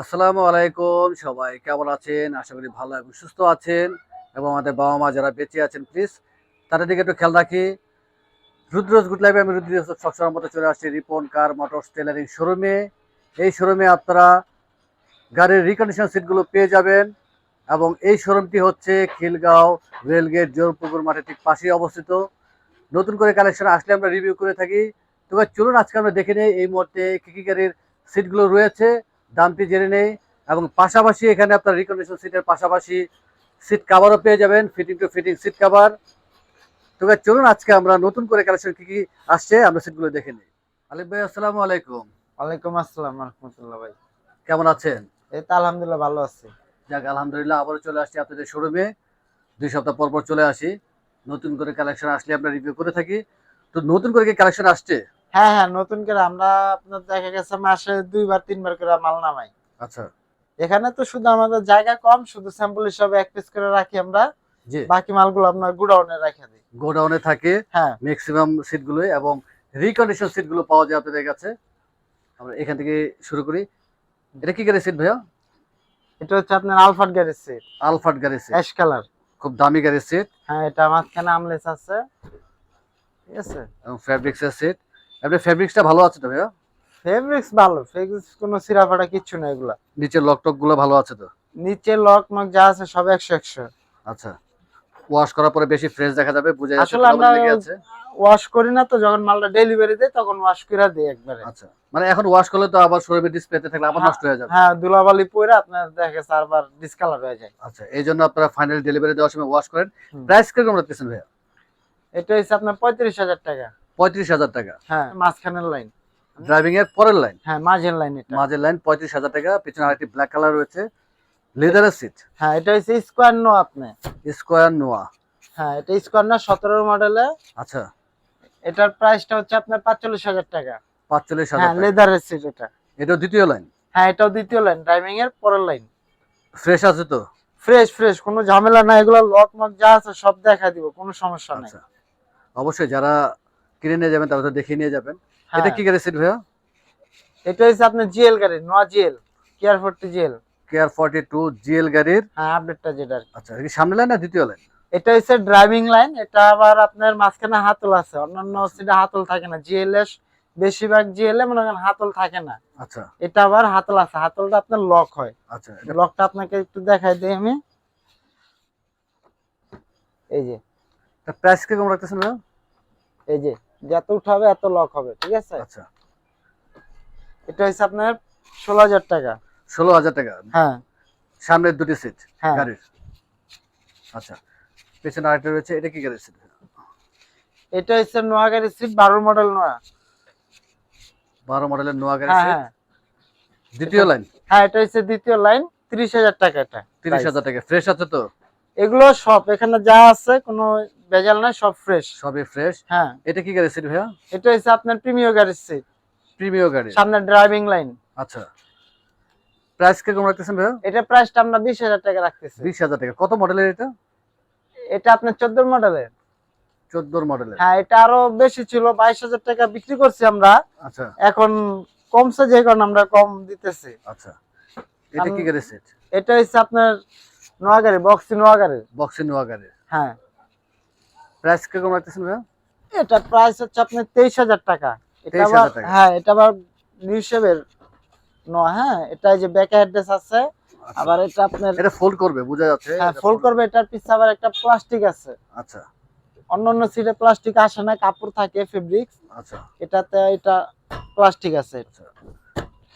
আসসালামু আলাইকুম, সবাই কেমন আছেন? আশা করি ভালো এবং সুস্থ আছেন। এবং আমাদের বাবা মা যারা বেঁচে আছেন প্লিজ তাদের দিকে একটু খেয়াল রাখি। রুদ্রজ গুড লাইফে আমি রুদ্র সবসময় মতো চলে আসছি রিপন কার মোটরস টেলারিং শোরুমে এই শোরুমে আপনারা গাড়ির রিকন্ডিশন সিটগুলো পেয়ে যাবেন এবং এই শোরুমটি হচ্ছে খিলগাঁও রেলগেট জোরপুকুর মাঠের ঠিক পাশেই অবস্থিত। নতুন করে কালেকশন আসলে আমরা রিভিউ করে থাকি। তো ভাই চলুন আজকে আমরা দেখে নেই এই মুহূর্তে কী কী গাড়ির সিটগুলো রয়েছে। দামটি জেনে নেই এবং পাশাপাশি এখানে আপনার রিকন্ডিশন সিটের পাশাপাশি সিট কাভারও পেয়ে যাবেন fitting to fitting seat cover তো চলুন আজকে আমরা নতুন করে কালেকশন কি কি আসছে আমরা সিটগুলো দেখে নিই। আলিফ ভাই আসসালামু আলাইকুম। ওয়ালাইকুম আসসালাম রহমতুল্লাহ ভাই। কেমন আছেন? এই তো আলহামদুলিল্লাহ ভালো আছি। যাক আলহামদুলিল্লাহ আবারও চলে আসছি আপনাদের শোরুমে দুই সপ্তাহ পর পর চলে আসি। নতুন করে কালেকশন আসলে আমরা রিভিউ করে থাকি। তো নতুন করে কি কালেকশন আসছে? হ্যাঁ হ্যাঁ নতুন করে আমরা আপনার দেখা গেছে মাসে দুইবার তিনবার করে মাল নামাই। আচ্ছা। এখানে তো শুধু আমাদের জায়গা কম শুধু স্যাম্পল হিসাবে এক পিস করে রাখি আমরা। বাকি মালগুলো আপনার গুডাউনে রেখে দিই। গোডাউনে থাকে হ্যাঁ। ম্যাক্সিমাম সিটগুলো এবং রিকন্ডিশন সিটগুলো পাওয়া যায় আপনাদের কাছে। আমরা এখান থেকে শুরু করি। এটা কি গাড়ি সিট ভাইয়া? এটা হচ্ছে আপনার আলফাট গাড়ির সিট আলফাট গাড়ি সিট অ্যাশ কালার খুব দামি গাড়ির সিট হ্যাঁ এটা মাঝখানে আমলেস আছে। ঠিক আছে? এবং ফ্যাব্রিক্সের সিট আপনি ফ্যাব্রিক্সটা ভালো আছে তো ভাইয়া? ফেব্রিক্স ভালো ফেব্রিক্স কোনো সিরা ফাটা কিচ্ছু না এগুলা। লক টকগুলো ভালো আছে তো? নিচে লক মক যা আছে সব আচ্ছা। ওয়াশ করার পরে বেশি ফ্রেশ দেখা যাবে বুঝে আসলে আমরা ওয়াশ করি না তো যখন মালটা ডেলিভারি দেয় তখন ওয়াশ করে দিই একবারে। আচ্ছা। মানে এখন ওয়াশ করলে তো আবার শোরুমে ডিসপ্লেতে থাকলে আবার। নষ্ট হয়ে যাবে। হ্যাঁ ধুলাবালি পরে আপনার দেখে চারবার ডিসকালার হয়ে যায়। আচ্ছা এই জন্য আপনারা ফাইনাল ডেলিভারি দেওয়ার সময় ওয়াশ করেন। প্রাইস কীরকম রাখতেছেন ভাইয়া? এটা হচ্ছে আপনার পঁয়ত্রিশ হাজার টাকা। পঁয়ত্রিশ হাজার টাকা। হ্যাঁ। মাঝখানের লাইন। ড্রাইভিং এর পরের লাইন। হ্যাঁ মাঝের লাইন মাঝের লাইন পঁয়ত্রিশ হাজার টাকা পিছনে আরেকটি ব্ল্যাক কালার রয়েছে লেদারের সিট হ্যাঁ এটা হচ্ছে স্কোয়ার নো আপনি। স্কোয়ার নোয়া হ্যাঁ এটা স্কোয়ার না সতেরো মডেলে আচ্ছা। এটার প্রাইসটা হচ্ছে আপনার পাঁচচল্লিশ হাজার টাকা। পাঁচচল্লিশ হাজার হ্যাঁ লেদারের সিট এটা। এটা দ্বিতীয় লাইন? হ্যাঁ এটাও দ্বিতীয় লাইন ড্রাইভিং এর পরের লাইন। ফ্রেশ আছে তো? ফ্রেশ ফ্রেশ কোনো ঝামেলা নাই এগুলো লক মক যা আছে সব দেখা দিব কোনো সমস্যা নাই। আচ্ছা। অবশ্যই যারা কিনে নিয়ে যাবেন তারা তো দেখিয়ে নিয়ে যাবেন। হ্যাঁ, এটা কি গাড়ি সিট ভাইয়া? এটা হচ্ছে আপনার জিএল গাড়ি Noah GL care forty GL. Care forty two GL গাড়ির। হ্যাঁ আপডেটটা যেটা আচ্ছা এটা সামনে লাইন না দ্বিতীয় লাইন এটা হচ্ছে ড্রাইভিং লাইন এটা আবার আপনার মাঝখানে হাতল আছে। অন্যান্য সিটে হাতল থাকে না। জিএলএস বেশিরভাগ জিএলএ মনে করেন হাতল থাকে না। আচ্ছা। এটা আবার হাতল আছে। হাতলটা আপনার লক হয়। আচ্ছা এটা লকটা আপনাকে একটু দেখাই দিই আমি। এই যে। প্রাইস কীরকম রাখতেছেন এই যে। যত উঠাবে এত লক হবে ঠিক আছে? আচ্ছা। এটা হচ্ছে আপনার ষোলো হাজার টাকা। ষোলো হাজার টাকা? হ্যাঁ। সামনের দুটি সিট হ্যাঁ। গাড়ির? আচ্ছা। পেছনে আরেকটা রয়েছে এটা কি গাড়ির সিট এটা হচ্ছে নোয়া গাড়ির সিট বারো মডেল নোয়া। বারো মডেলের নোয়া গাড়ি হ্যাঁ সিট হ্যাঁ। দ্বিতীয় লাইন হ্যাঁ এটা হচ্ছে দ্বিতীয় লাইন তিরিশ হাজার টাকা এটা তিরিশ। হাজার টাকা। ফ্রেশ আছে তো? এগুলো সব এখানে যা আছে কোনো ভেজাল নাই সব ফ্রেশ সবই ফ্রেশ হ্যাঁ। এটা কি গাড়ি সিট ভাইয়া? এটা হচ্ছে আপনার প্রিমিয় গাড়ির সিট প্রিমিয় গাড়ি সামনে ড্রাইভিং লাইন আচ্ছা। প্রাইস কীরকম রাখতেছেন ভাইয়া? এটা প্রাইসটা আমরা বিশ হাজার টাকা রাখতেছি। বিশ হাজার টাকা। কত মডেলের এটা? এটা আপনার চোদ্দ মডেলের চোদ্দোর মডেলের হ্যাঁ এটা আরও বেশি ছিল বাইশ হাজার টাকা বিক্রি করছি আমরা। আচ্ছা। এখন কমছে যে কারণে আমরা কম দিতেছি। আচ্ছা। এটা কি গাড়ি সিট এটা হচ্ছে আপনার নোয়াগাড়ি বক্সি নোয়াগাড়ি বক্সি হ্যাঁ। প্রাইস কীরকম রাখতেছেন ভাইয়া? এটা প্রাইস হচ্ছে আপনার তেইশ হাজার টাকা। এটা আবার হ্যাঁ এটা আবার হ্যাঁ। এটা যে ব্যাক অ্যাড্রেস আছে। আচ্ছা। আবার এটা আপনার এটা ফোল্ড করবে বোঝা যাচ্ছে। হ্যাঁ ফোল্ড করবে। এটার পিছে আবার একটা প্লাস্টিক আছে। আচ্ছা। অন্য অন্য সিটে প্লাস্টিক আসে না কাপড় থাকে ফেব্রিক্স আচ্ছা। এটাতে এটা প্লাস্টিক আছে। আচ্ছা।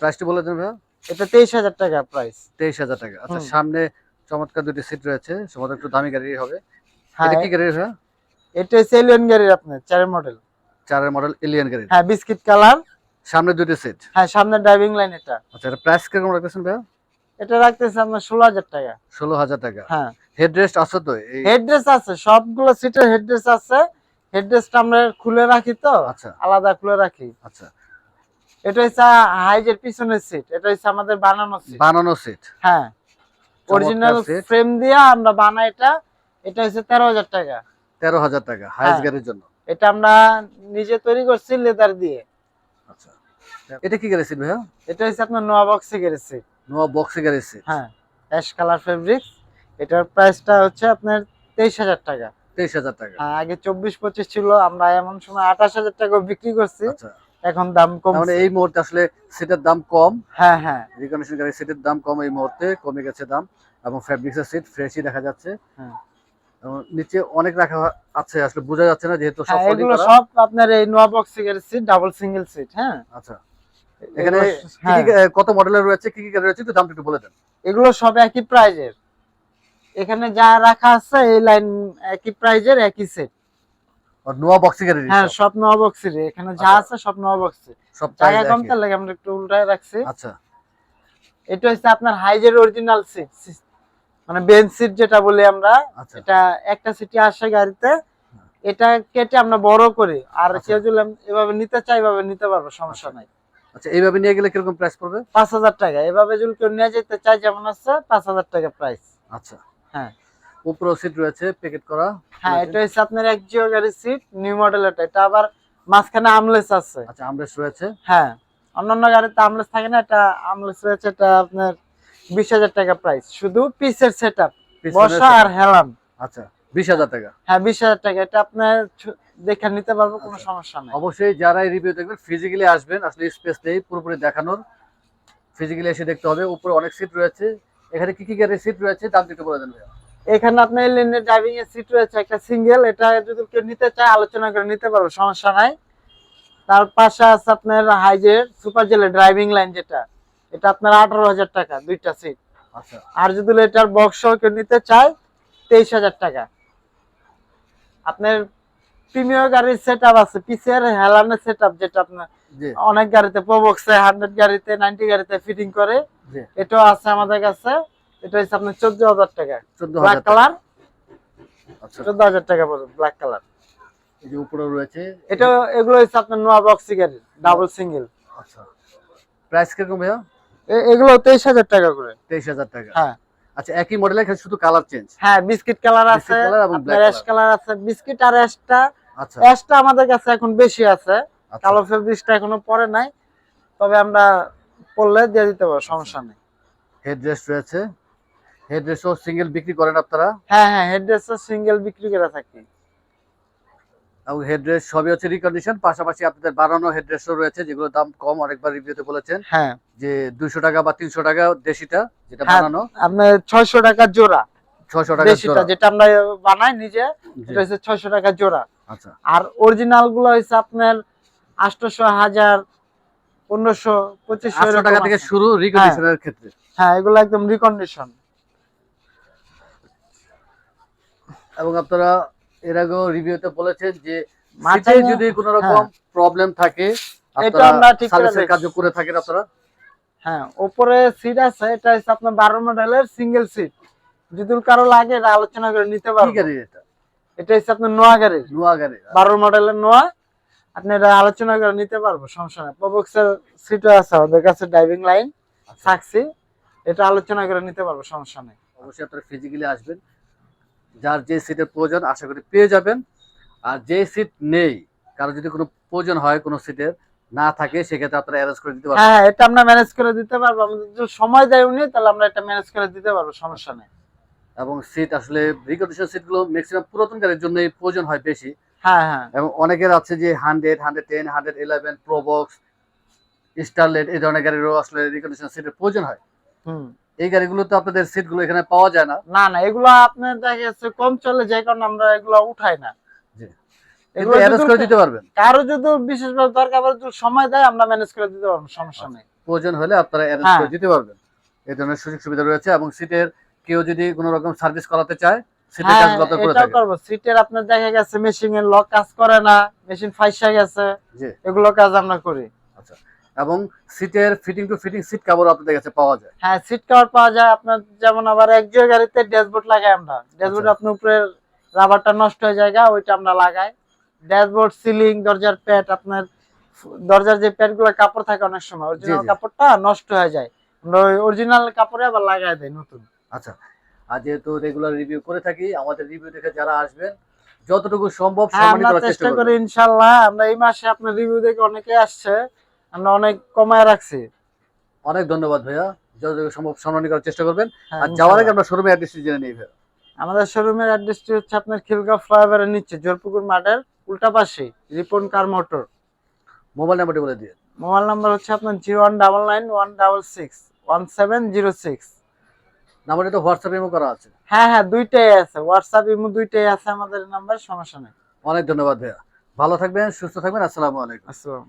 প্রাইসটি বলে দেন ভাইয়া। এটা তেইশ হাজার টাকা প্রাইস তেইশ হাজার টাকা। আচ্ছা সামনে চমৎকার দুটি সিট রয়েছে। সম্ভবত একটু দামি গাড়ি হবে। হ্যাঁ এটা কি গাড়ি ভাইয়া এটা এলিয়ন গাড়ির আপনার চারের মডেল চারের মডেল এলিয়ান গাড়ি হ্যাঁ বিস্কিট কালার সামনে দুটি সিট হ্যাঁ সামনে ড্রাইভিং লাইন এটা। আচ্ছা এটা প্রাইস কীরকম রাখতেছেন ভাইয়া? এটা রাখতেছে আপনার ষোলো হাজার টাকা। ষোলো হাজার টাকা। হ্যাঁ। হেডরেস্ট আছে তো? এই হেডরেস আছে সবগুলো সিটের হেডরেস আছে। হেডরেসটা আমরা খুলে রাখি তো? আচ্ছা। আলাদা খুলে রাখি। আচ্ছা। এটা হচ্ছে হাইজের পিছনের সিট এটা হচ্ছে আমাদের বানানো সিট বানানো সিট হ্যাঁ। অরিজিনাল ফ্রেম দিয়ে আমরা বানাই এটা। এটা হচ্ছে তেরো হাজার টাকা। তেরো হাজার টাকা হাইস হ্যাঁ। গাড়ির জন্য। এটা আমরা নিজে তৈরি করছি লেদার দিয়ে। আচ্ছা। এটা কি গাড়ি সিট ভাইয়া? এটা হচ্ছে আপনার নোয়া বক্সে গেছে নোয়া বক্সে গাড়ি সিট হ্যাঁ অ্যাশ কালার ফেব্রিক্স এটার প্রাইসটা হচ্ছে আপনার তেইশ হাজার টাকা। তেইশ হাজার টাকা। হ্যাঁ, আগে চব্বিশ পঁচিশ ছিল আমরা এমন সময় আঠাশ হাজার টাকা বিক্রি করছি। আচ্ছা। এখন দাম কম মানে এই মুহূর্তে আসলে সিটের দাম কম। হ্যাঁ হ্যাঁ। রিকন্ডিশন গাড়ি সিটের দাম কম এই মুহূর্তে কমে গেছে দাম। এবং ফ্যাব্রিক্সের সিট ফ্রেশই দেখা যাচ্ছে। হ্যাঁ। এবং নিচে অনেক রাখা আছে আসলে বোঝা যাচ্ছে না যেহেতু সব হ্যাঁ এগুলো সব আপনার এই Noah box seat double single seat হ্যাঁ। আচ্ছা। এখানে কি হ্যাঁ, কি, কত মডেলের রয়েছে কি কি গাড়ি রয়েছে একটু দামটা একটু বলে দেন। এগুলো সব একই প্রাইজের এখানে যা রাখা আছে এই লাইন একই প্রাইজের একই সেট নোয়া হ্যাঁ সব নোয়া বক্সের এখানে যা আচ্ছা। আছে সব নোয়া বক্সের সব জায়গা কম তার লাগে আমরা একটু উল্টায় রাখছি। আচ্ছা। এটা হচ্ছে আপনার হাইজের অরিজিনাল সিট মানে বেঞ্চ সিট যেটা বলি আমরা আচ্ছা। এটা একটা সিটি আসে গাড়িতে। এটা কেটে আমরা বড় করি। আর। কেউ যদি এভাবে নিতে চাই এভাবে নিতে পারব সমস্যা নাই। আচ্ছা এইভাবে নিয়ে গেলে কীরকম প্রাইস পড়বে? পাঁচ হাজার টাকা। এভাবে যদি কেউ নিয়ে যেতে চায় যেমন আছে পাঁচ হাজার টাকা প্রাইস আচ্ছা। হ্যাঁ। উপরে সিট রয়েছে প্যাকেট করা। হ্যাঁ এটা হচ্ছে আপনার এক জিও গাড়ির সিট নিউ মডেল এটা। এটা আবার মাঝখানে আমলেস আছে। আচ্ছা আমরেস রয়েছে? হ্যাঁ অন্যান্য গাড়িতে আমলেস থাকে না এটা আমলেস রয়েছে এটা আপনার বিশ হাজার টাকা প্রাইস শুধু পিসের সেট আপ বসা আর। হেলান। আচ্ছা বিশ হাজার টাকা? হ্যাঁ বিশ হাজার টাকা। এটা আপনার দেখে নিতে পারব কোনো আচ্ছা। সমস্যা নেই। অবশ্যই যারা এই রিভিউ দেখবেন ফিজিক্যালি আসবেন আসলে স্পেস নেই পুরোপুরি দেখানোর। ফিজিক্যালি এসে দেখতে হবে উপরে অনেক সিট রয়েছে। এখানে কি কি গাড়ির সিট রয়েছে দাম একটু বলে দেন ভাইয়া। এখানে আপনার লেনের ড্রাইভিং এর সিট রয়েছে একটা সিঙ্গেল এটা যদি কেউ নিতে চায় আলোচনা করে নিতে পারব সমস্যা নাই। তার পাশে আছে আপনার হাইজের সুপার জেলের ড্রাইভিং লাইন যেটা। এটা আপনার আঠারো হাজার টাকা দুইটা সিট আচ্ছা। আর যদি এটার বক্স কেউ নিতে চায় তেইশ হাজার টাকা। আপনার প্রিমিয়ার গাড়ির সেট আপ আছে পিসের হেলানের সেট আপ যেটা আপনার অনেক গাড়িতে প্রবক্সে হান্ড্রেড গাড়িতে নাইনটি গাড়িতে ফিটিং করে। এটাও আছে আমাদের কাছে। এটা হচ্ছে আপনার চোদ্দ হাজার টাকা। ব্ল্যাক কালার আচ্ছা। চোদ্দ হাজার টাকা পড়বে ব্ল্যাক কালার এই যে উপরে রয়েছে এটা এগুলো হচ্ছে আপনার নোয়া বক্সি গাড়ি ডাবল সিঙ্গেল আচ্ছা। প্রাইস কীরকম ভাইয়া? এগুলো তেইশ হাজার টাকা করে। তেইশ হাজার টাকা। হ্যাঁ। আচ্ছা একই মডেলের খালি শুধু কালার চেঞ্জ হ্যাঁ বিস্কিট কালার আছে বিস্কিট অ্যাশ কালার আছে আর অ্যাশটা আচ্ছা। অ্যাশটা আমাদের কাছে এখন বেশি আছে। আচ্ছা। কালো ফেব্রিক্সটা এখনও পরে নাই। তবে আমরা পড়লে দিয়ে দিতে পারব সমস্যা নেই। হেড রেস্ট রয়েছে। হেড রেস্টও সিঙ্গেল বিক্রি করেন আপনারা? হ্যাঁ হ্যাঁ হেড সিঙ্গেল বিক্রি করে থাকি। এবং হেড রেস্ট সবই হচ্ছে রিকন্ডিশন পাশাপাশি আপনাদের বানানো হেড রেস্টও রয়েছে যেগুলোর দাম কম অনেকবার রিভিউতে বলেছেন। হ্যাঁ। যে দুইশো টাকা বা তিনশো টাকা দেশিটা যেটা হ্যাঁ, বানানো। আপনার ছয়শো টাকা জোড়া। ছয়শো টাকা দেশিটা যেটা আমরা বানাই নিজে এটা হচ্ছে ছয়শো টাকা জোড়া। আচ্ছা। আর অরিজিনালগুলো হচ্ছে আপনার আটশোশো হাজার পনেরোশো পঁচিশশো টাকা থেকে শুরু রিকন্ডিশনের ক্ষেত্রে। হ্যাঁ এগুলো একদম রিকন্ডিশন এবং আপনারা এর আগেও রিভিউতে বলেছেন যে সিটে যদি কোনো রকম প্রবলেম থাকে এটা আমরা ঠিক করে কাজ করে থাকেন আপনারা? হ্যাঁ উপরে সিট আছে এটা হচ্ছে আপনার বারো মডেলের সিঙ্গেল সিট যদি কারও লাগে এটা আলোচনা করে নিতে কি পারব গাড়ি এটা? এটা হচ্ছে আপনার নোয়া গাড়ির নোয়া গাড়ি বারো মডেলের নোয়া আপনি এটা আলোচনা করে নিতে পারব সমস্যা নেই। প্রবক্সের সিটও আছে ওদের কাছে ড্রাইভিং লাইন সাকসি এটা আলোচনা করে নিতে পারব সমস্যা নেই। অবশ্যই আপনারা ফিজিক্যালি আসবেন। যার যে সিটের প্রয়োজন আশা করি পেয়ে যাবেন। আর যে সিট নেই কারও যদি কোনো প্রয়োজন হয় কোনো সিটের না থাকে সেক্ষেত্রে আপনারা অ্যারেঞ্জ করে দিতে পারবেন। হ্যাঁ এটা আমরা ম্যানেজ করে দিতে পারব। আমাদের যদি সময় দেয় উনি তাহলে আমরা এটা ম্যানেজ করে দিতে পারব সমস্যা নেই। এবং সিট আসলে রিকন্ডিশন সিটগুলো ম্যাক্সিমাম পুরাতন গাড়ির জন্য প্রয়োজন হয় বেশি। হ্যাঁ হ্যাঁ। এবং অনেকের আছে যে hundred hundred ten hundred eleven Probox Starlet এই ধরনের গাড়িরও আসলে রিকন্ডিশন সিটের প্রয়োজন হয়। হুম। এই গাড়িগুলোতে আপনাদের সিটগুলো এখানে পাওয়া যায় না। না না এগুলো আপনার দেখা যাচ্ছে কম চলে যে কারণে আমরা এগুলো উঠাই না। এগুলো কিন্তু করে দিতে পারবেন। কারও যদি বিশেষভাবে দরকার পড়ে যদি সময় দেয় আমরা ম্যানেজ করে দিতে পারব সমস্যা নেই। প্রয়োজন হলে আপনারা অ্যারেঞ্জ হ্যাঁ। করে দিতে পারবেন। এই ধরনের সুযোগ সুবিধা রয়েছে এবং সিটের কেউ যদি কোনো রকম সার্ভিস করাতে চায় সিটের হ্যাঁ কাজগুলো করে সিটের আপনার দেখা গেছে লক কাজ করে না মেশিন ফাইসা গেছে এগুলো কাজ আমরা করি। এবং সিটের fitting to fitting seat cover আপনাদের কাছে পাওয়া যায়। হ্যাঁ সিট কভার পাওয়া যায়। আপনার যেমন আবার এক জিও গাড়িতে ড্যাশবোর্ড লাগাই আমরা। ড্যাশবোর্ড আচ্ছা। আপনার উপরে রাবারটা নষ্ট হয়ে যায় ওইটা আমরা লাগাই। ড্যাশবোর্ড সিলিং দরজার প্যাড আপনার দরজার যে প্যাডগুলো কাপড় থাকে অনেক সময় অরিজিনাল কাপড়টা নষ্ট হয়ে যায়। আমরা ওই অরিজিনাল কাপড়ে আবার লাগাই দেয় নতুন। আচ্ছা আর যেহেতু রেগুলার রিভিউ করে থাকি আমাদের রিভিউ দেখে যারা আসবেন যতটুকু সম্ভব হ্যাঁ সম্মানিত করার চেষ্টা করি করবেন। ইনশাল্লাহ আমরা এই মাসে আপনার রিভিউ দেখে অনেকে আসছে। আমরা অনেক কমায় রাখছি। অনেক ধন্যবাদ ভাইয়া। যতটুকু সম্ভব সম্মানী করার চেষ্টা করবেন। হ্যাঁ, আর যাওয়ার আগে আমরা শোরুমে অ্যাড্রেসটি জেনে নিই ভাইয়া। আমাদের শোরুমের অ্যাড্রেসটি হচ্ছে আপনার খিলগাঁও ফ্লাইওভারের নিচে জোরপুকুর মাঠের উল্টা পাশে রিপন কার মোটর। মোবাইল নাম্বারটি বলে দিয়ে মোবাইল নাম্বার হচ্ছে আপনার zero one double nine one double six one seven zero six. নাম্বারটি তো হোয়াটসঅ্যাপ ইমো করা আছে। হ্যাঁ হ্যাঁ দুইটাই আছে। হোয়াটসঅ্যাপ ইমো দুইটাই আছে আমাদের নাম্বার সমস্যা নেই। অনেক ধন্যবাদ ভাইয়া। ভালো থাকবেন সুস্থ থাকবেন আসসালামু আলাইকুম। আসসালাম